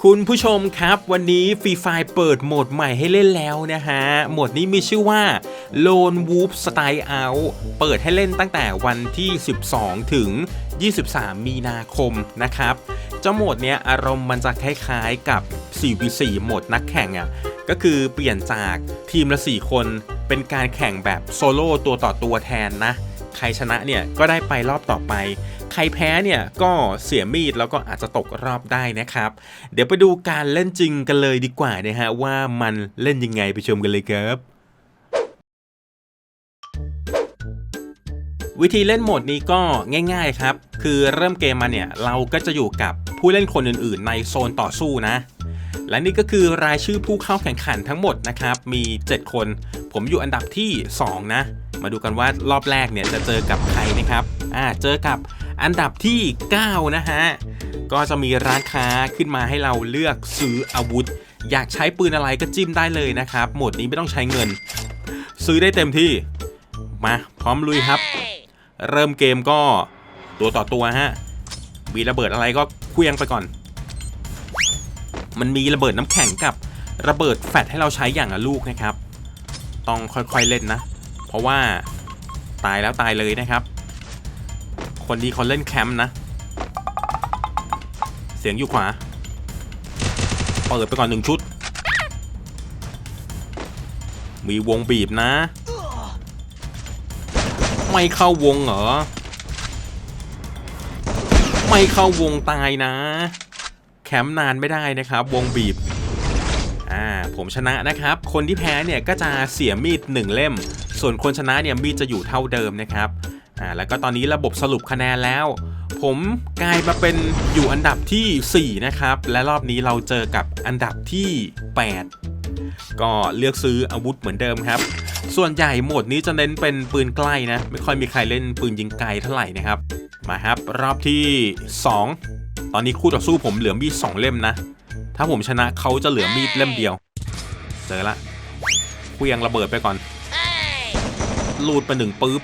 คุณผู้ชมครับ วันนี้ฟรีไฟเปิดโหมดใหม่ให้เล่นแล้วนะฮะ โหมดนี้มีชื่อว่า Lone Wolf Style Out เปิดให้เล่นตั้งแต่วันที่ 12 ถึง 23 มีนาคมนะครับเจ้าโหมดเนี้ยอารมณ์มันจะคล้ายๆกับ 4v4 โหมดนักแข่งอะ่ะ ก็คือเปลี่ยนจากทีมละ 4 คนเป็นการแข่งแบบโซโล่ตัวต่อตัวแทนนะ ใครชนะเนี่ยก็ได้ไปรอบต่อไป ใครแพ้เนี่ยก็เสียมีดแล้วก็อาจจะตกรอบได้นะครับ เดี๋ยวไปดูการเล่นจริงกันเลยดีกว่านะฮะว่ามันเล่นยังไงไปชมกันเลยครับวิธีเล่นโหมดนี้ก็ง่าย ๆครับ คือเริ่มเกมมาเนี่ยเราก็จะอยู่กับผู้เล่นคนอื่นๆ ในโซนต่อสู้นะ และนี่ก็คือรายชื่อผู้เข้าแข่งขันทั้งหมดนะครับ มี 7 คน ผมอยู่อันดับที่ 2 นะ มาดูกันว่ารอบแรกเนี่ยจะเจอกับใครนะครับอ่าเจอกับอันดับที่ 9 นะฮะ ก็จะมีร้านค้าขึ้นมาให้เราเลือกซื้ออาวุธ อยากใช้ปืนอะไรก็จิ้มได้เลยนะครับ โหมดนี้ไม่ต้องใช้เงิน ซื้อได้เต็มที่ มาพร้อมลุยครับ เริ่มเกมก็ตัวต่อตัวฮะมีระเบิดอะไรก็เคลี้ยงไปก่อน มันมีระเบิดน้ำแข็งกับระเบิดแฟตให้เราใช้อย่างละลูกนะครับ ต้องค่อยๆเล่นนะ เพราะว่าตายแล้วตายเลยนะครับ คนดีเขาเล่นแคมป์นะ เสียงอยู่ขวา เปิดไปก่อนหนึ่งชุด มีวงบีบนะ ไม่เข้าวงเหรอ ไม่เข้าวงตายนะ คมป์นานไม่ได้นะครับ วงบีบอ่าผมชนะนะครับ คนที่แพ้เนี่ยก็จะเสียมีดหนึ่งเล่ม ส่วนคนชนะเนี่ยมีดจะอยู่เท่าเดิมนะครับอ่าแล้วก็ตอนนี้ระบบสรุปคะแนนแล้ว ผมกลายมาเป็นอยู่อันดับทีสี่ 4 นะครับ และรอบนี้เราเจอกับอันดับที่ 8 ก็เลือกซื้ออาวุธเหมือนเดิมครับ ส่วนใหญ่โหมดนี้จะเน้นเป็นปืนใกล้นะ ไม่ค่อยมีใครเล่นปืนยิงไกลเท่าไหร่นะครับ มาครับรอบที่ 2 ตอนนี้คู่ต่อสู้ผมเหลือมีด2เล่มนะ ถ้าผมชนะเขาจะเหลือมีดเล่มเดียว เจอละคลียงระเบิดไปก่อนลูดไปหนึ่งปื๊บ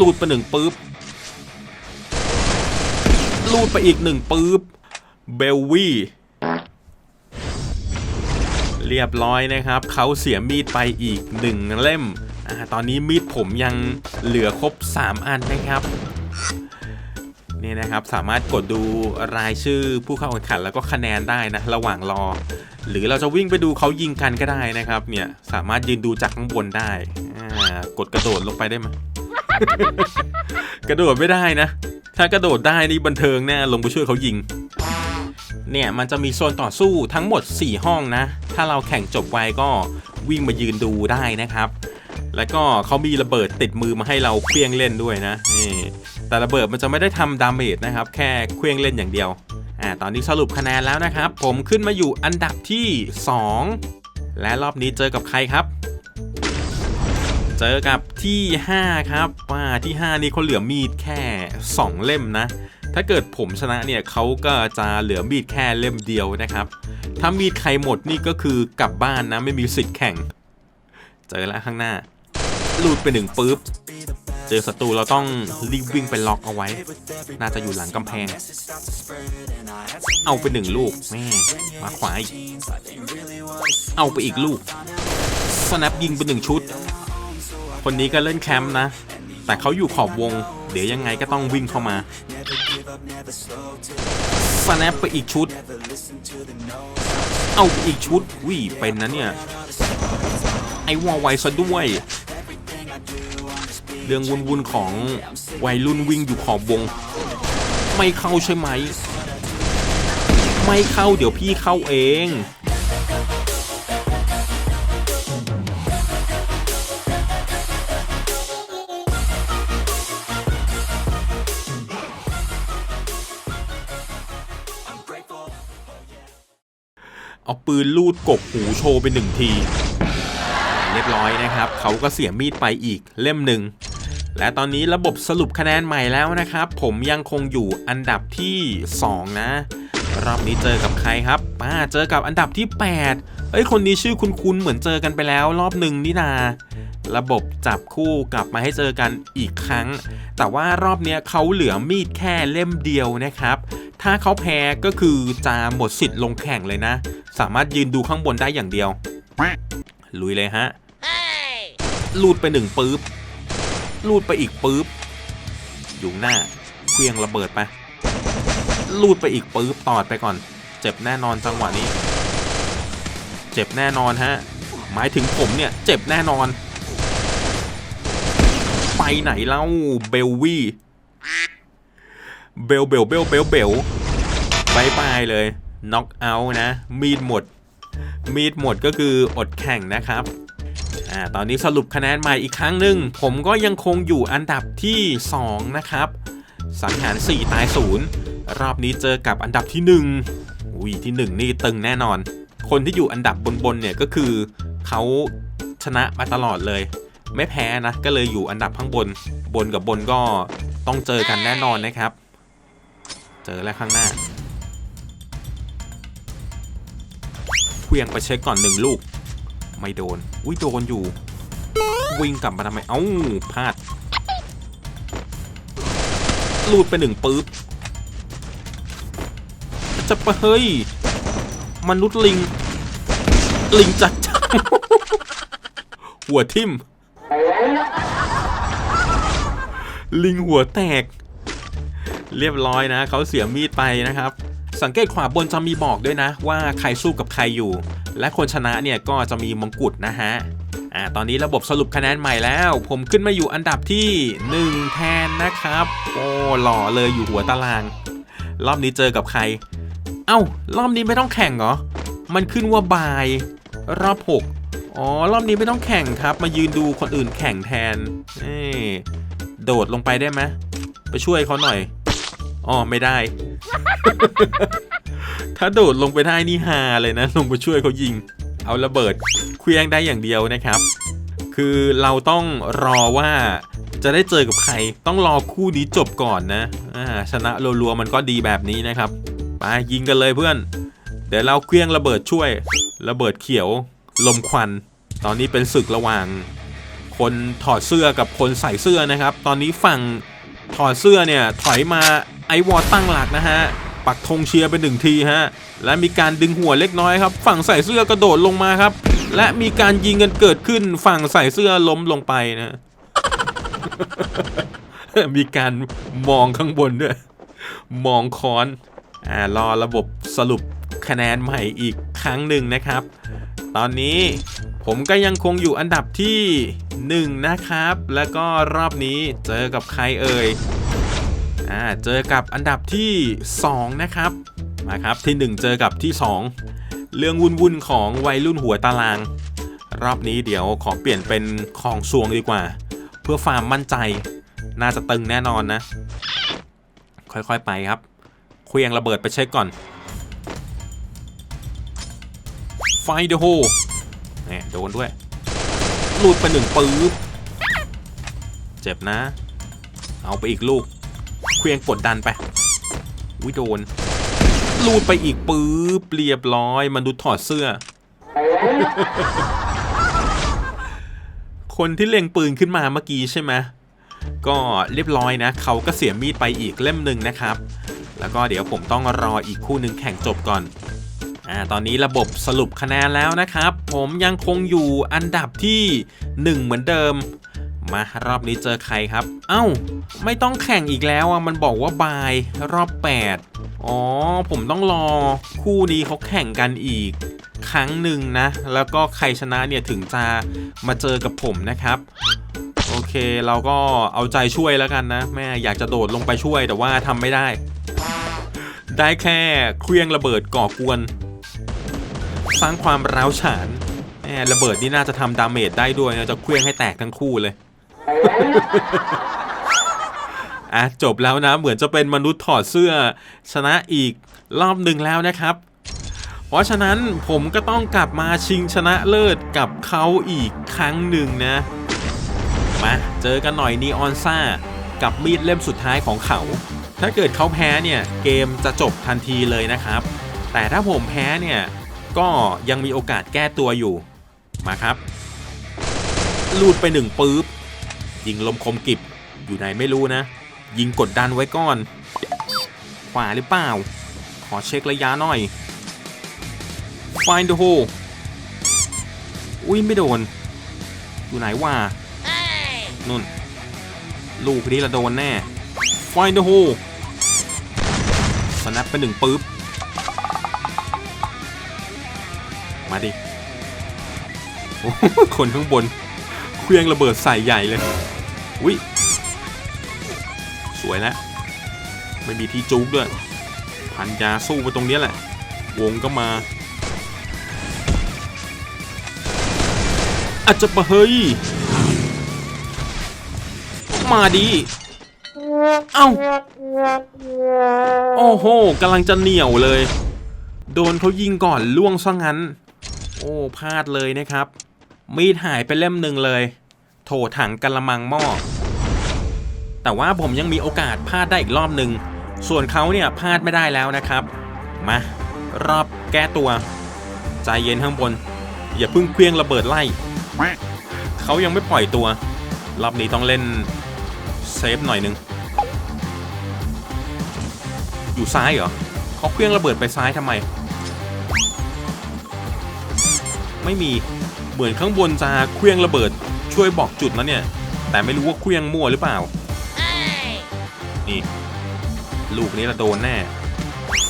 ลูดไปหนึ่งปื๊บลูดไปอีกหนึ่งปื๊บเบลวี่เรียบร้อยนะครับเขาเสียมีดไปอีกหนึ่งเล่มอตอนนี้มีดผมยังเหลือครบ 3 อันนะครับ นี่นะครับสามารถกดดูรายชื่อผู้เข้าแข่งขันแล้วก็คะแนนได้นะระหว่างรอ หรือเราจะวิ่งไปดูเขายิงกันก็ได้นะครับ เนี่ยสามารถยืนดูจากข้างบนได้กดกระโดดลงไปได้ไหมกระโดดไม่ได้นะ ถ้ากระโดดได้นี่บันเทิงแน่ลงไปช่วยเขายิง เนี่ยมันจะมีโซนต่อสู้ทั้งหมด 4 ห้องนะ ถ้าเราแข่งจบไวก็วิ่งมายืนดูได้นะครับ แล้วก็เขามีระเบิดติดมือมาให้เราเคลี้ยงเล่นด้วยนะนี่แต่ระเบิดมันจะไม่ได้ทำดาเมจนะครับ แค่เคลี้ยงเล่นอย่างเดียวอ่าตอนนี้สรุปคะแนนแล้วนะครับ ผมขึ้นมาอยู่อันดับที่ 2 และรอบนี้เจอกับใครครับ เจอกับที่ 5 ครับว่าที่ 5 นี่เขาเหลือมีดแค่ 2 เล่มนะ ถ้าเกิดผมชนะเนี่ยเขาก็จะเหลือมีดแค่เล่มเดียวนะครับ ถ้ามีดใครหมดนี่ก็คือกลับบ้านนะไม่มีสิทธิ์แข่ง เจอแล้วข้างหน้า ลูดไปหนึ่งปุ๊บ เจอศัตรูเราต้องรีบวิ่งไปล็อกเอาไว้ น่าจะอยู่หลังกำแพง เอาไปหนึ่งลูกแม่มาขวาอีก เอาไปอีกลูกสแนปยิงไปหนึ่งชุด คนนี้ก็เล่นแคมป์นะ แต่เขาอยู่ขอบวง เดี๋ยวยังไงก็ต้องวิ่งเข้ามาสแนปไปอีกชุด เอาไปอีกชุดวิเป็นนะเนี่ย ไอวอลไวซะด้วย เรื่องวุ่นๆของวัยรุ่นวิ่งอยู่ขอบวง ไม่เข้าใช่ไหม ไม่เข้าเดี๋ยวพี่เข้าเองเอาปืนลูดกบหูโชว์ไปหนึ่งที เรียบร้อยนะครับ เขาก็เสียมีดไปอีกเล่มหนึ่ง และตอนนี้ระบบสรุปคะแนนใหม่แล้วนะครับ ผมยังคงอยู่อันดับที่ 2 นะ รอบนี้เจอกับใครครับมาเจอกับอันดับที่ 8 เอ้ยคนนี้ชื่อคุ้นๆเหมือนเจอกันไปแล้ว รอบหนึ่งนี่นา ระบบจับคู่กลับมาให้เจอกันอีกครั้ง แต่ว่ารอบเนี้ยเขาเหลือมีดแค่เล่มเดียวนะครับ ถ้าเขาแพ้ก็คือจะหมดสิทธิ์ลงแข่งเลยนะ สามารถยืนดูข้างบนได้อย่างเดียวลุยเลยฮะลูดไปหนึ่งปื๊บ ลูดไปอีกปื๊บอยู่หน้าเคลียงระเบิดไปลูดไปอีกปื๊บตอดไปก่อน เจ็บแน่นอนจังหวะนี้ เจ็บแน่นอนฮะ หมายถึงผมเนี่ย เจ็บแน่นอน ไปไหนเล่าเบลวี่เบลเบลเบลเบลเบลบายบายเลยน็อกเอาท์นะ มีดหมด มีดหมดก็คืออดแข่งนะครับ อ่าตอนนี้สรุปคะแนนใหม่อีกครั้งหนึ่งผมก็ยังคงอยู่อันดับที่ 2 นะครับ สังหาร 4 ตาย 0 รอบนี้เจอกับอันดับที่ 1อุ้ยที่ 1 นี่ตึงแน่นอน คนที่อยู่อันดับบนๆเนี่ยก็คือเขาชนะมาตลอดเลย ไม่แพ้นะ ก็เลยอยู่อันดับข้างบน บนกับบนก็ต้องเจอกันแน่นอนนะครับ เจอแล้วข้างหน้าเควียงไปเช็คก่อนหนึ่งลูก ไม่โดน อุ้ยโดนอยู่ วิ่งกลับมาทำไม เอ้าพลาดลูดไปหนึ่งปื๊บจะไปเฮ้ยมนุษย์ลิง ลิงจัดจ้าหัวทิ่ม ลิงหัวแตก เรียบร้อยนะ เขาเสียมีดไปนะครับ สังเกตขวาบนจะมีบอกด้วยนะ ว่าใครสู้กับใครอยู่ และคนชนะเนี่ยก็จะมีมงกุฎนะฮะอ่าตอนนี้ระบบสรุปคะแนนใหม่แล้ว ผมขึ้นมาอยู่อันดับที่ 1 แทนนะครับ โอ้หล่อเลยอยู่หัวตาราง รอบนี้เจอกับใคร เอ้ารอบนี้ไม่ต้องแข่งเหรอ มันขึ้นว่าบาย รอบ 6 อ๋อ รอบนี้ไม่ต้องแข่งครับ มายืนดูคนอื่นแข่งแทนเอ้โดดลงไปได้ไหมไปช่วยเขาหน่อยอ๋อไม่ได้ ถ้าโดดลงไปได้นี่ฮาเลยนะ ลงไปช่วยเขายิง เอาระเบิดเคลี้ยงได้อย่างเดียวนะครับ คือเราต้องรอว่าจะได้เจอกับใคร ต้องรอคู่นี้จบก่อนนะอ่าชนะรัวๆมันก็ดีแบบนี้นะครับไปยิงกันเลยเพื่อน เดี๋ยวเราเคลี้ยงระเบิดช่วย ระเบิดเขียว ลมควัน ตอนนี้เป็นศึกระหว่าง คนถอดเสื้อกับคนใส่เสื้อนะครับ ตอนนี้ฝั่งถอดเสื้อเนี่ยถอยมาไอวอร์ตั้งหลักนะฮะ ปักธงเชียร์ไปหนึ่งทีฮะและมีการดึงหัวเล็กน้อยครับ ฝั่งใส่เสื้อกระโดดลงมาครับ และมีการยิงกันเกิดขึ้นฝั่งใส่เสื้อล้มลงไปนะมีการมองข้างบนด้วย มองค้อนอ่ารอระบบสรุปคะแนนใหม่อีกครั้งหนึ่งนะครับ ตอนนี้ผมก็ยังคงอยู่อันดับที่ 1 นะครับ แล้วก็รอบนี้เจอกับใครเอ่ย อ่าเจอกับอันดับที่ 2 นะครับมาครับที่ 1 เจอกับที่ 2 เรื่องวุ่นๆของวัยรุ่นหัวตาราง รอบนี้เดี๋ยวขอเปลี่ยนเป็นของซวงดีกว่า เพื่อความมั่นใจ น่าจะตึงแน่นอนนะ ค่อยๆไปครับเคลียงระเบิดไปเช็คก่อนไฟเดอะโฮเนี่ยโดนด้วยลูดไปหนึ่งปื๊บเจ็บนะ เอาไปอีกลูก เคลียงกดดันไปวิโดนลูดไปอีกปื๊บเรียบร้อยมนุษย์ถอดเสื้อ คนที่เล็งปืนขึ้นมาเมื่อกี้ใช่ไหมก็เรียบร้อยนะ เขาก็เสียมีดไปอีกเล่มหนึ่งนะครับ แล้วก็เดี๋ยวผมต้องรออีกคู่หนึ่งแข่งจบก่อนอ่าตอนนี้ระบบสรุปคะแนนแล้วนะครับ ผมยังคงอยู่อันดับที่ 1 เหมือนเดิม มารอบนี้เจอใครครับ เอ้า ไม่ต้องแข่งอีกแล้วอะมันบอกว่าบายรอบ 8 อ๋อ ผมต้องรอคู่นี้เขาแข่งกันอีก ครั้งหนึ่งนะ แล้วก็ใครชนะเนี่ยถึงจะมาเจอกับผมนะครับโอเคเราก็เอาใจช่วยแล้วกันนะ แม่อยากจะโดดลงไปช่วยแต่ว่าทำไม่ได้ ได้แค่เครื่องระเบิดก่อกวน สร้างความร้าวฉานแหมระเบิดนี่น่าจะทำดาเมจได้ด้วยนะจะเครื่องให้แตกทั้งคู่เลย อะจบแล้วนะเหมือนจะเป็นมนุษย์ถอดเสื้อ ชนะอีกรอบหนึ่งแล้วนะครับ เพราะฉะนั้นผมก็ต้องกลับมาชิงชนะเลิศกับเขาอีกครั้งหนึ่งนะ มาเจอกันหน่อยนีออนซ่า กับมีดเล่มสุดท้ายของเขา ถ้าเกิดเขาแพ้เนี่ยเกมจะจบทันทีเลยนะครับ แต่ถ้าผมแพ้เนี่ยก็ยังมีโอกาสแก้ตัวอยู่ มาครับ ลูดไปหนึ่งปื๊บ ยิงลมคมกิบอยู่ไหนไม่รู้นะ ยิงกดดันไว้ก่อน ขวาหรือเปล่า ขอเช็คระยะหน่อย find the hole อุ้ยไม่โดน อยู่ไหนวะนุ่น ลูกนี้ละโดนแน่ find the hole สนับไปหนึ่งปึ๊บ มาดิโอ้คนข้างบน เครื่องระเบิดใส่ใหญ่เลยอุ้ยสวยแล้วไม่มีที่จุกด้วย พันยาสู้ไปตรงนี้แหละ วงก็มาอาจจะปะเฮ้ย มาดี เอ้า โอ้โหกำลังจะเหนียวเลย โดนเขายิงก่อนล่วงซะงั้น โอ้พลาดเลยนะครับ มีดหายไปเล่มหนึ่งเลย โถถังกะละมังหม้อ แต่ว่าผมยังมีโอกาสพลาดได้อีกรอบหนึ่ง ส่วนเขาเนี่ยพลาดไม่ได้แล้วนะครับ มารอบแก้ตัว ใจเย็นข้างบน อย่าเพิ่งเคลี้ยงระเบิดไล่ เขายังไม่ปล่อยตัว รอบนี้ต้องเล่นเซฟหน่อยนึง อยู่ซ้ายเหรอเขาเคลี้ยงระเบิดไปซ้ายทำไม ไม่มีเหมือนข้างบนจะเคลี้ยงระเบิด ช่วยบอกจุดนะเนี่ย แต่ไม่รู้ว่าเคลี้ยงมั่วหรือเปล่า นี่ ลูกนี้ละโดนแน่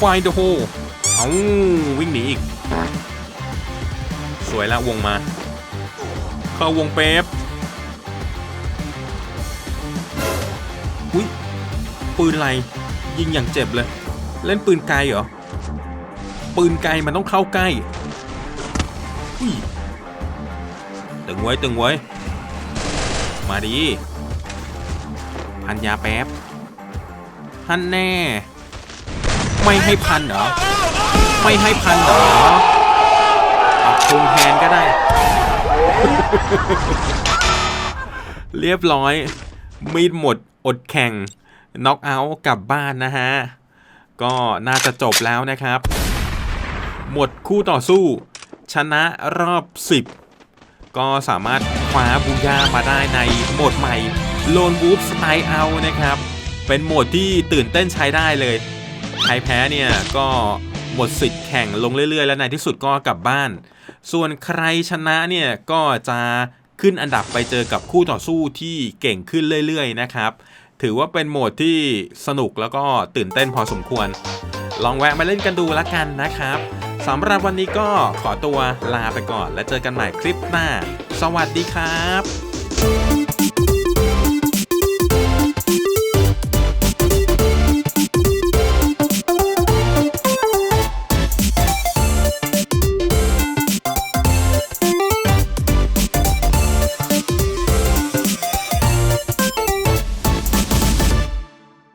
Find the hole เอาวิ่งหนีอีก สวยละวงมา เข้าวงเป๊ปอุ้ยปืนอะไรยิงอย่างเจ็บเลย เล่นปืนไกลเหรอ ปืนไกลมันต้องเข้าใกล้อุ้ยตึงไว้ตึงไว้ มาดี พันยาแป๊บพันแน่ ไม่ให้พันเหรอ ไม่ให้พันเหรอเอาคงแทนก็ได้ เรียบร้อย มีดหมดอดแข่งน็อกเอาท์กลับบ้านนะฮะ ก็น่าจะจบแล้วนะครับ หมดคู่ต่อสู้ ชนะรอบ 10 ก็สามารถ คว้าบูย่ามาได้ในโหมดใหม่โลนวูฟสไตล์เอานะครับ เป็นโหมดที่ตื่นเต้นใช้ได้เลย ใครแพ้เนี่ยก็หมดสิทธิ์แข่งลงเรื่อยๆ แล้วในที่สุดก็กลับบ้าน ส่วนใครชนะเนี่ยก็จะขึ้นอันดับไปเจอกับคู่ต่อสู้ที่เก่งขึ้นเรื่อยๆ นะครับ ถือว่าเป็นโหมดที่สนุกแล้วก็ตื่นเต้นพอสมควร ลองแวะมาเล่นกันดูแล้วกันนะครับสำหรับวันนี้ก็ขอตัวลาไปก่อน แล้วเจอกันใหม่คลิปหน้า วัสดีครับ